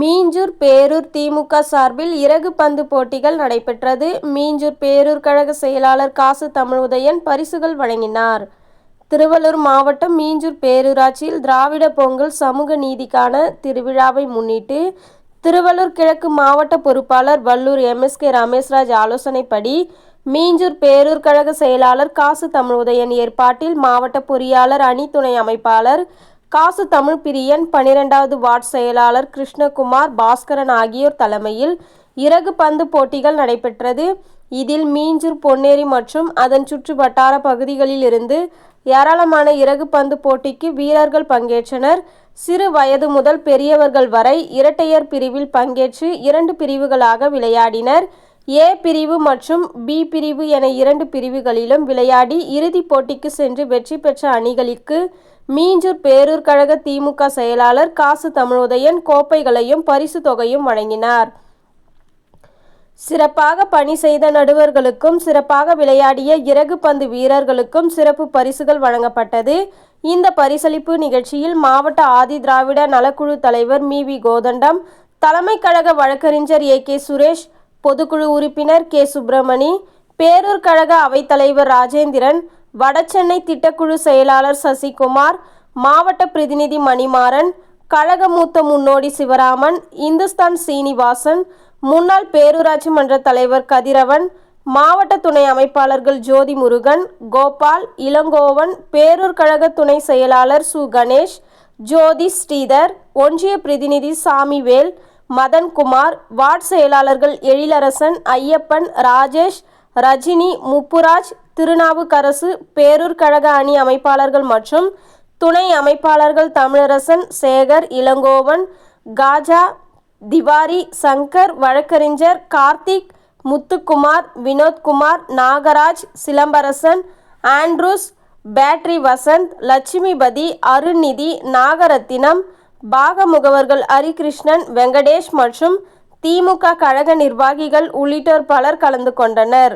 மீஞ்சூர் பேரூர் திமுக சார்பில் இறகு பந்து போட்டிகள் நடைபெற்றது. மீஞ்சூர் பேரூர் கழக செயலாளர் காசு தமிழுதயன் பரிசுகள் வழங்கினார். திருவள்ளூர் மாவட்டம் மீஞ்சூர் பேரூராட்சியில் திராவிட பொங்கல் சமூக நீதிக்கான திருவிழாவை முன்னிட்டு திருவள்ளூர் கிழக்கு மாவட்ட பொறுப்பாளர் வல்லூர் எம்எஸ்கே ரமேஷ்ராஜ் ஆலோசனைப்படி மீஞ்சூர் பேரூர் கழக செயலாளர் காசு தமிழுதயன் ஏற்பாட்டில் மாவட்ட பொறியாளர் அணி துணை அமைப்பாளர் காசு தமிழ் பிரியன் பனிரெண்டாவது வார்டு செயலாளர் கிருஷ்ணகுமார் பாஸ்கரன் ஆகியோர் தலைமையில் இறகு பந்து போட்டிகள் நடைபெற்றது. இதில் மீஞ்சூர் பொன்னேரி மற்றும் அதன் சுற்று வட்டார பகுதிகளில் இருந்து ஏராளமான இறகு பந்து போட்டிக்கு வீரர்கள் பங்கேற்றனர். சிறு வயது முதல் பெரியவர்கள் வரை இரட்டையர் பிரிவில் பங்கேற்று இரண்டு பிரிவுகளாக விளையாடினர். ஏ பிரிவு மற்றும் பி பிரிவு என இரண்டு பிரிவுகளிலும் விளையாடி இறுதிப் போட்டிக்கு சென்று வெற்றி பெற்ற அணிகளுக்கு மீஞ்சூர் பேரூர் கழக திமுக செயலாளர் காசு தமிழுதயன் கோப்பைகளையும் பரிசு தொகையும் வழங்கினார். சிறப்பாக பணி செய்த நடுவர்களுக்கும் சிறப்பாக விளையாடிய இறகு பந்து வீரர்களுக்கும் சிறப்பு பரிசுகள் வழங்கப்பட்டது. இந்த பரிசளிப்பு நிகழ்ச்சியில் மாவட்ட ஆதி திராவிட நலக்குழு தலைவர் மி. வி. கோதண்டம் தலைமை கழக வழக்கறிஞர் ஏ. கே. சுரேஷ் பொதுக்குழு உறுப்பினர் கே. சுப்பிரமணி பேரூர் கழக அவைத்தலைவர் ராஜேந்திரன் வடசென்னை திட்டக்குழு செயலாளர் சசிகுமார் மாவட்ட பிரதிநிதி மணிமாறன் கழக மூத்த முன்னோடி சிவராமன் இந்துஸ்தான் சீனிவாசன் முன்னாள் பேரூராட்சி மன்ற தலைவர் கதிரவன் மாவட்ட துணை அமைப்பாளர்கள் ஜோதி முருகன் கோபால் இளங்கோவன் பேரூர் கழக துணை செயலாளர் சு. கணேஷ் ஜோதி ஸ்ரீதர் ஒன்றிய பிரதிநிதி சாமிவேல் மதன்குமார் வார்டு செயலாளர்கள் எழிலரசன் ஐயப்பன் ராஜேஷ் ரஜினி முப்புராஜ் திருநாவுக்கரசு பேரூர் கழக அணி அமைப்பாளர்கள் மற்றும் துணை அமைப்பாளர்கள் தமிழரசன் சேகர் இளங்கோவன் காஜா திவாரி சங்கர் வழக்கறிஞர் கார்த்திக் முத்துக்குமார் வினோத்குமார் நாகராஜ் சிலம்பரசன் ஆண்ட்ரூஸ் பேட்ரி வசந்த் லட்சுமிபதி அருண்நிதி நாகரத்தினம் பாகமுகவர்கள் ஹரிகிருஷ்ணன் வெங்கடேஷ் மற்றும் திமுக கழக நிர்வாகிகள் உள்ளிட்டோர் பலர் கலந்து கொண்டனர்